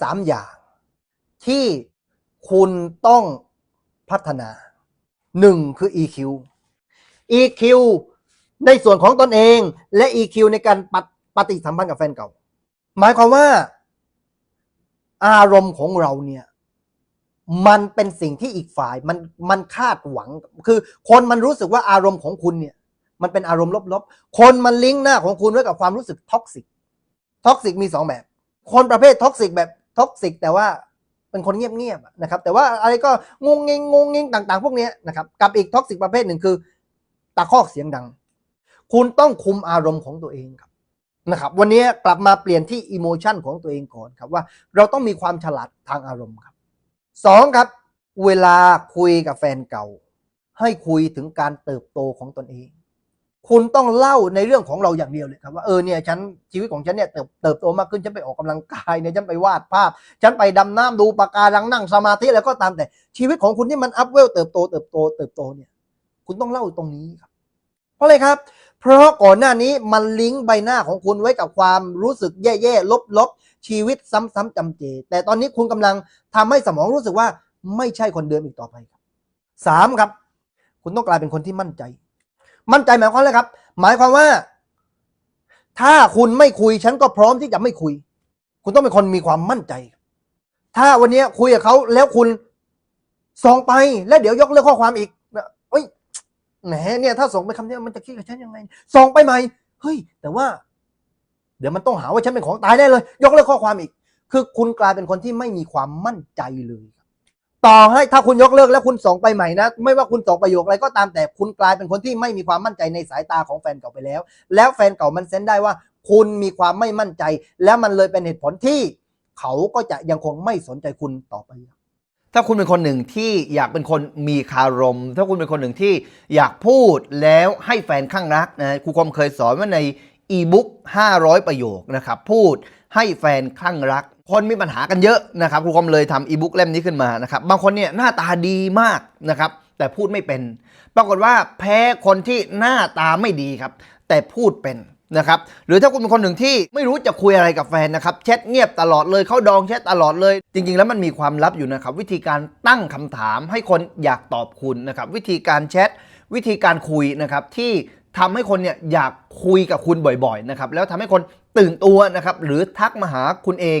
สามอย่าง ที่คุณต้องพัฒนาหนึ่งคือ EQ EQ ในส่วนของตนเองและ EQ ในการปฏิปฏิสัมพันธ์กับแฟนเก่า หมายความว่า อารมณ์ของเราเนี่ย มันเป็นสิ่งที่อีกฝ่ายมันมันคาดหวัง คือคนมันรู้สึกว่าอารมณ์ของคุณเนี่ย มันเป็นอารมณ์ลบๆ คนมันลิงก์หน้าของคุณไว้กับความรู้สึกท็อกซิกท็อกซิกมีสองแบบ คนประเภทท็อกซิกแบบ ท็อกซิกแต่ว่าเป็นคนเงียบๆนะครับ แต่ว่าอะไรก็งงเงงงงเงงต่าง ๆ พวกนี้นะครับ กับอีกท็อกซิกประเภทหนึ่งคือตะคอกเสียงดัง คุณต้องคุมอารมณ์ของตัวเองครับนะครับ วันนี้กลับมาเปลี่ยนที่อิโมชันของตัวเองก่อนครับว่าเราต้องมีความฉลาดทางอารมณ์ครับสองครับ เวลาคุยกับแฟนเก่า ให้คุยถึงการเติบโตของตนเอง คุณต้องเล่าในเรื่องของเราอย่างเดียวเลยครับว่าเออเนี่ยฉันชีวิตของฉันเนี่ยเติบเติบโตมากขึ้นฉันไปออกกำลังกายเนี่ยฉันไปวาดภาพ ฉันไปดำน้ำดูปะการังนั่งสมาธิแล้วก็ตามแต่ชีวิตของคุณที่มันอัพเวลเติบโตเติบโตเติบโตเนี่ย คุณต้องเล่าตรงนี้ครับ เพราะอะไรครับ เพราะก่อนหน้านี้มันลิงก์ใบหน้าของคุณไว้กับความรู้สึกแย่ๆลบๆชีวิตซ้ำๆจำเจ แต่ตอนนี้คุณกำลังทำให้สมองรู้สึกว่าไม่ใช่คนเดิมอีกต่อไปครับสามครับ คุณต้องกลายเป็นคนที่มั่นใจ มั่นใจหมายความอะไรครับ หมายความว่า ถ้าคุณไม่คุยฉันก็พร้อมที่จะไม่คุย คุณต้องเป็นคนมีความมั่นใจ ถ้าวันนี้คุยกับเขาแล้วคุณส่งไปแล้วเดี๋ยวยกเลิกข้อความอีกเอ้ยแหมเนี่ยถ้าส่งไปคำนี้มันจะคิดกับฉันยังไงส่งไปใหม่เฮ้ย แต่ว่า เดี๋ยวมันต้องหาว่าฉันเป็นของตายได้เลย ยกเลิกข้อความอีก คือคุณกลายเป็นคนที่ไม่มีความมั่นใจเลย ต่อให้ถ้าคุณยกเลิกแล้วคุณส่งไปใหม่นะ ไม่ว่าคุณส่งประโยคอะไรก็ตามแต่คุณกลายเป็นคนที่ไม่มีความมั่นใจในสายตาของแฟนเก่าไปแล้ว แล้วแฟนเก่ามันเซนได้ว่า คุณมีความไม่มั่นใจ แล้วมันเลยเป็นเหตุผลที่ เขาก็จะยังคงไม่สนใจคุณต่อไป ถ้าคุณเป็นคนหนึ่งที่อยากเป็นคนมีคารม ถ้าคุณเป็นคนหนึ่งที่อยากพูดแล้วให้แฟนข้างรักนะครูคมเคยสอนว่าในอีบุ๊ก500 ประโยคนะครับ พูดให้แฟนข้างรัก คนมีปัญหากันเยอะนะครับครูคอมเลยทำอีบุ๊กเล่มนี้ขึ้นมานะครับบางคนเนี่ยหน้าตาดีมากนะครับแต่พูดไม่เป็น ปรากฏว่าแพ้คนที่หน้าตาไม่ดีครับ แต่พูดเป็นนะครับหรือถ้าคุณเป็นคนหนึ่งที่ไม่รู้จะคุยอะไรกับแฟนนะครับแชทเงียบตลอดเลยเขาดองแชทตลอดเลย จริง ๆ แล้วมันมีความลับอยู่นะครับ วิธีการตั้งคำถามให้คนอยากตอบคุณนะครับ วิธีการแชทวิธีการคุยนะครับที่ทำให้คนเนี่ยอยากคุยกับคุณบ่อยๆนะครับแล้วทำให้คนตื่นตัวนะครับหรือทักมาหาคุณเอง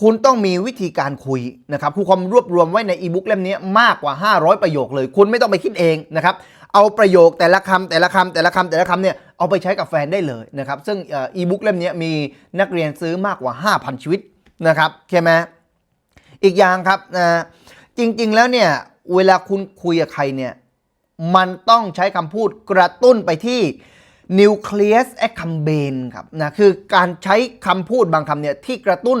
คุณต้องมีวิธีการคุยนะครับครูคอมรวบรวมไว้ในอีบุ๊กเล่มนี้มากกว่า 500 ประโยคเลย คุณไม่ต้องไปคิดเองนะครับ เอาประโยคแต่ละคำแต่ละคำแต่ละคำแต่ละคำเนี่ยเอาไปใช้กับแฟนได้เลยนะครับ ซึ่งอีบุ๊กเล่มนี้มีนักเรียนซื้อมากกว่า 5,000 ชีวิตนะครับใช่ไหมอีกอย่างครับนะจริง ๆ แล้วเนี่ยเวลาคุณคุยกับใครเนี่ยมันต้องใช้คำพูดกระตุ้นไปที่ nucleus accumbens ครับนะคือการใช้คำพูดบางคำเนี่ยที่กระตุ้น